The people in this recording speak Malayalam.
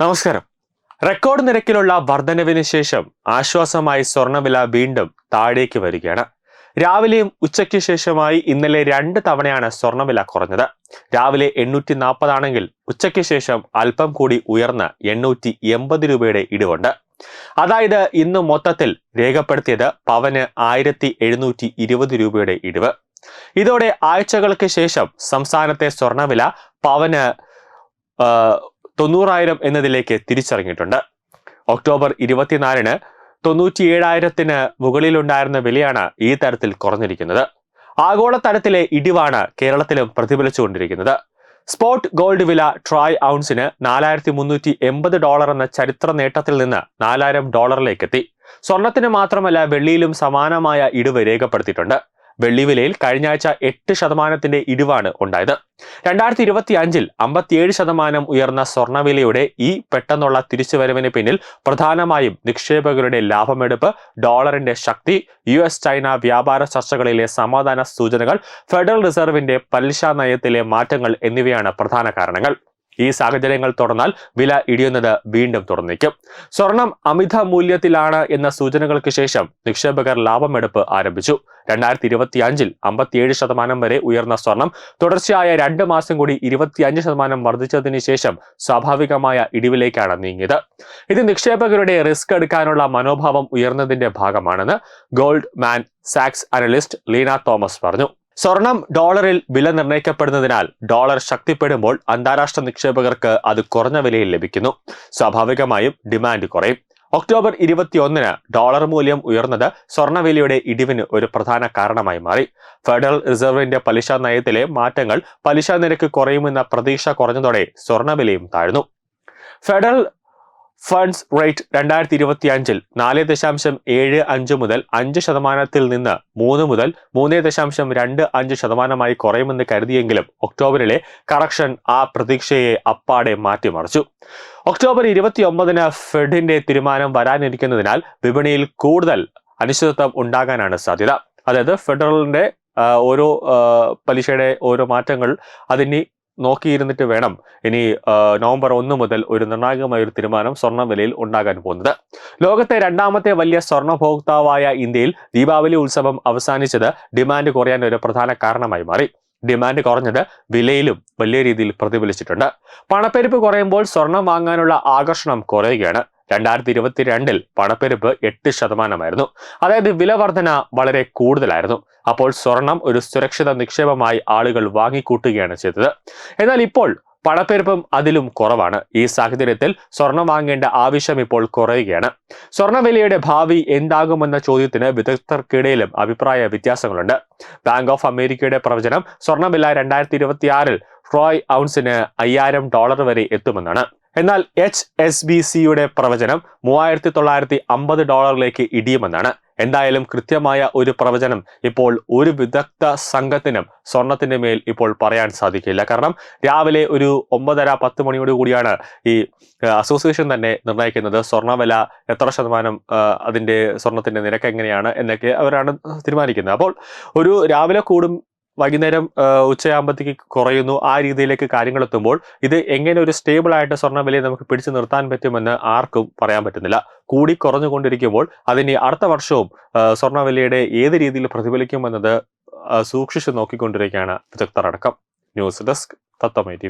നമസ്കാരം. റെക്കോർഡ് നിരക്കിലുള്ള വർധനവിന് ശേഷം ആശ്വാസമായി സ്വർണവില വീണ്ടും താഴേക്ക് വരികയാണ്. രാവിലെയും ഉച്ചയ്ക്ക് ശേഷമായി ഇന്നലെ രണ്ട് തവണയാണ് സ്വർണവില കുറഞ്ഞത്. രാവിലെ എണ്ണൂറ്റി നാൽപ്പതാണെങ്കിൽ ഉച്ചയ്ക്ക് ശേഷം അല്പം കൂടി ഉയർന്ന് എണ്ണൂറ്റി എൺപത് രൂപയുടെ ഇടിവുണ്ട്. അതായത് ഇന്ന് മൊത്തത്തിൽ രേഖപ്പെടുത്തിയത് പവന് ആയിരത്തി എഴുന്നൂറ്റി ഇരുപത് രൂപയുടെ ഇടിവ്. ഇതോടെ ആഴ്ചകൾക്ക് ശേഷം സംസ്ഥാനത്തെ സ്വർണവില പവന് തൊണ്ണൂറായിരം എന്നതിലേക്ക് തിരിച്ചറിഞ്ഞിട്ടുണ്ട്. ഒക്ടോബർ ഇരുപത്തിനാലിന് തൊണ്ണൂറ്റിയേഴായിരത്തിന് മുകളിലുണ്ടായിരുന്ന വിലയാണ് ഈ തരത്തിൽ കുറഞ്ഞിരിക്കുന്നത്. ആഗോള തലത്തിലെ ഇടിവാണ് കേരളത്തിലും പ്രതിഫലിച്ചുകൊണ്ടിരിക്കുന്നത്. സ്പോട്ട് ഗോൾഡ് വില ട്രോയ് ഔൺസിന് നാലായിരത്തി മുന്നൂറ്റി എൺപത് ഡോളർ എന്ന ചരിത്ര നേട്ടത്തിൽ നിന്ന് നാലായിരം ഡോളറിലേക്ക് എത്തി സ്വർണത്തിന് മാത്രമല്ല വെള്ളിയിലും സമാനമായ ഇടിവ് രേഖപ്പെടുത്തിയിട്ടുണ്ട്. വെള്ളി വിലയിൽ കഴിഞ്ഞ ആഴ്ച എട്ട് ശതമാനത്തിന്റെ ഇടിവാണ് ഉണ്ടായത്. രണ്ടായിരത്തി ഇരുപത്തി അഞ്ചിൽ അമ്പത്തിയേഴ് ശതമാനം ഉയർന്ന സ്വർണവിലയുടെ ഈ പെട്ടെന്നുള്ള തിരിച്ചുവരവിന് പിന്നിൽ പ്രധാനമായും നിക്ഷേപകരുടെ ലാഭമെടുപ്പ് ഡോളറിന്റെ ശക്തി യു എസ് ചൈന വ്യാപാര ചർച്ചകളിലെ സമാധാന സൂചനകൾ ഫെഡറൽ റിസർവിന്റെ പലിശ നയത്തിലെ മാറ്റങ്ങൾ എന്നിവയാണ് പ്രധാന കാരണങ്ങൾ. ഈ സാഹചര്യങ്ങൾ തുടർന്നാൽ വില ഇടിയുന്നത് വീണ്ടും തുറന്നേക്കും. സ്വർണം അമിത മൂല്യത്തിലാണ് എന്ന സൂചനകൾക്ക് ശേഷം നിക്ഷേപകർ ലാഭമെടുപ്പ് ആരംഭിച്ചു. രണ്ടായിരത്തി ഇരുപത്തി അഞ്ചിൽ അമ്പത്തിയേഴ് ശതമാനം വരെ ഉയർന്ന സ്വർണം തുടർച്ചയായ രണ്ട് മാസം കൂടി ഇരുപത്തിയഞ്ച് ശതമാനം വർദ്ധിച്ചതിന് ശേഷം സ്വാഭാവികമായ ഇടിവിലേക്കാണ് നീങ്ങിയത്. ഇത് നിക്ഷേപകരുടെ റിസ്ക് എടുക്കാനുള്ള മനോഭാവം ഉയർന്നതിന്റെ ഭാഗമാണെന്ന് ഗോൾഡ് മാൻ സാക്സ് അനലിസ്റ്റ് ലീന തോമസ് പറഞ്ഞു. സ്വർണം ഡോളറിൽ വില നിർണയിക്കപ്പെടുന്നതിനാൽ ഡോളർ ശക്തിപ്പെടുമ്പോൾ അന്താരാഷ്ട്ര നിക്ഷേപകർക്ക് അത് കുറഞ്ഞ വിലയിൽ ലഭിക്കുന്നു. സ്വാഭാവികമായും ഡിമാൻഡ് കുറയും. ഒക്ടോബർ ഇരുപത്തിയൊന്നിന് ഡോളർ മൂല്യം ഉയർന്നത് സ്വർണവിലയുടെ ഇടിവിന് ഒരു പ്രധാന കാരണമായി മാറി. ഫെഡറൽ റിസർവിന്റെ പലിശ നയത്തിലെ മാറ്റങ്ങൾ പലിശ നിരക്ക് കുറയുമെന്ന പ്രതീക്ഷ കുറഞ്ഞതോടെ സ്വർണവിലയും താഴ്ന്നു. ഫെഡറൽ ഫണ്ട്സ് റേറ്റ് രണ്ടായിരത്തി ഇരുപത്തി അഞ്ചിൽ നാല് ദശാംശം ഏഴ് അഞ്ച് മുതൽ അഞ്ച് ശതമാനത്തിൽ നിന്ന് മൂന്ന് മുതൽ മൂന്ന് ദശാംശം രണ്ട് അഞ്ച് ശതമാനമായി കുറയുമെന്ന് കരുതിയെങ്കിലും ഒക്ടോബറിലെ കറക്ഷൻ ആ പ്രതീക്ഷയെ അപ്പാടെ മാറ്റിമറിച്ചു. ഒക്ടോബർ ഇരുപത്തി ഒമ്പതിന് ഫെഡിന്റെ തീരുമാനം വരാനിരിക്കുന്നതിനാൽ വിപണിയിൽ കൂടുതൽ അനിശ്ചിതത്വം ഉണ്ടാകാനാണ് സാധ്യത. അതായത് ഫെഡറലിന്റെ ഓരോ പലിശയുടെ ഓരോ മാറ്റങ്ങൾ അതിനി നോക്കിയിരുന്നിട്ട് വേണം ഇനി നവംബർ ഒന്ന് മുതൽ ഒരു നിർണായകമായ ഒരു തീരുമാനം സ്വർണ വിലയിൽ ഉണ്ടാകാൻ പോകുന്നത്. ലോകത്തെ രണ്ടാമത്തെ വലിയ സ്വർണഭോക്താവായ ഇന്ത്യയിൽ ദീപാവലി ഉത്സവം അവസാനിച്ചത് ഡിമാൻഡ് കുറയാൻ ഒരു പ്രധാന കാരണമായി മാറി. ഡിമാൻഡ് കുറഞ്ഞത് വിലയിലും വലിയ രീതിയിൽ പ്രതിഫലിച്ചിട്ടുണ്ട്. പണപ്പെരുപ്പ് കുറയുമ്പോൾ സ്വർണം വാങ്ങാനുള്ള ആകർഷണം കുറയുകയാണ്. രണ്ടായിരത്തി ഇരുപത്തിരണ്ടിൽ പണപ്പെരുപ്പ് എട്ട് ശതമാനമായിരുന്നു. അതായത് വിലവർധന വളരെ കൂടുതലായിരുന്നു. അപ്പോൾ സ്വർണം ഒരു സുരക്ഷിത നിക്ഷേപമായി ആളുകൾ വാങ്ങിക്കൂട്ടുകയാണ് ചെയ്തത്. എന്നാൽ ഇപ്പോൾ പണപ്പെരുപ്പം അതിലും കുറവാണ്. ഈ സാഹചര്യത്തിൽ സ്വർണം വാങ്ങേണ്ട ആവശ്യം ഇപ്പോൾ കുറയുകയാണ്. സ്വർണവിലയുടെ ഭാവി എന്താകുമെന്ന ചോദ്യത്തിന് വിദഗ്ധർക്കിടയിലും അഭിപ്രായ വ്യത്യാസങ്ങളുണ്ട്. ബാങ്ക് ഓഫ് അമേരിക്കയുടെ പ്രവചനം സ്വർണവില രണ്ടായിരത്തി ഇരുപത്തിയാറിൽ ട്രോയ് ഔൺസിന് അയ്യായിരം ഡോളർ വരെ എത്തുമെന്നാണ്. എന്നാൽ എച്ച് എസ് ബി സിയുടെ പ്രവചനം മൂവായിരത്തി തൊള്ളായിരത്തി അമ്പത് ഡോളറിലേക്ക് ഇടിയുമെന്നാണ്. എന്തായാലും കൃത്യമായ ഒരു പ്രവചനം ഇപ്പോൾ ഒരു വിദഗ്ധ സംഘത്തിനും സ്വർണത്തിന്റെ മേൽ ഇപ്പോൾ പറയാൻ സാധിക്കില്ല. കാരണം രാവിലെ ഒരു ഒമ്പതര പത്ത് മണിയോട് കൂടിയാണ് ഈ അസോസിയേഷൻ തന്നെ നിർണയിക്കുന്നത്. സ്വർണവില എത്ര ശതമാനം അതിന്റെ സ്വർണത്തിന്റെ നിരക്ക് എങ്ങനെയാണ് എന്നൊക്കെ അവരാണ് തീരുമാനിക്കുന്നത്. അപ്പോൾ ഒരു രാവിലെ കൂടും വൈകുന്നേരം ഉച്ചയാകുമ്പോഴത്തേക്ക് കുറയുന്നു. ആ രീതിയിലേക്ക് കാര്യങ്ങൾ എത്തുമ്പോൾ ഇത് എങ്ങനെ ഒരു സ്റ്റേബിൾ ആയിട്ട് സ്വർണവിലയെ നമുക്ക് പിടിച്ചു നിർത്താൻ പറ്റുമെന്ന് ആർക്കും പറയാൻ പറ്റുന്നില്ല. കൂടി കുറഞ്ഞുകൊണ്ടിരിക്കുമ്പോൾ അതിന് അടുത്ത വർഷവും സ്വർണ സ്വർണവിലയുടെ ഏത് രീതിയിൽ പ്രതിഫലിക്കുമെന്നത് സൂക്ഷിച്ചു നോക്കിക്കൊണ്ടിരിക്കുകയാണ് വിദഗ്ധർ അടക്കം ന്യൂസ് ഡെസ്ക് തത്തമൈ ടി